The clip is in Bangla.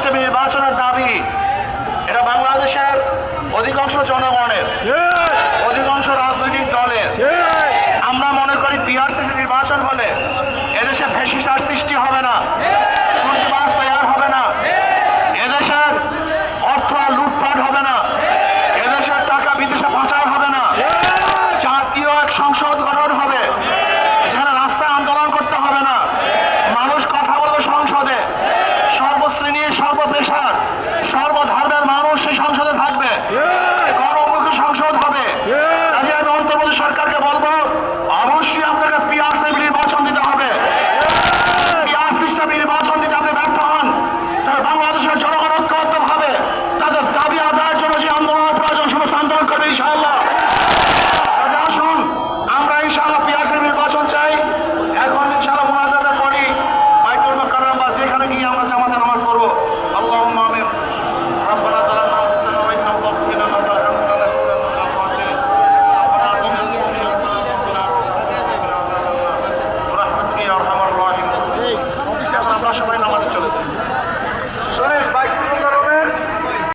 সুষ্ঠু নির্বাচনের দাবি এটা বাংলাদেশের অধিকাংশ জনগণের অধিকাংশ রাজনৈতিক দলের। আমরা মনে করি বিআরসি নির্বাচন হলে এদেশে ফেসিসার সৃষ্টি হবে না লুটপাট হবে না এদেশের টাকা বিদেশে পাচার হবে না জাতীয় এক সংসদ গঠন হবে যেখানে রাস্তায় আন্দোলন করতে হবে না মানুষ কথা বলবে সংসদে সর্বোচ্চ সংসদ সর্বধর্মের মানুষ সেই সংসদে থাকবে। কর্মমুখী সংসদ হবে। আমি অন্তর্বর্তী সরকারকে বলব অবশ্যই আপনাকে সিস্টেম নির্বাচন দিতে হবে। ব্যর্থ হন বাংলাদেশের জনগণ প্রয়োজন আমরা ইনশাআল্লাহ পিয়ার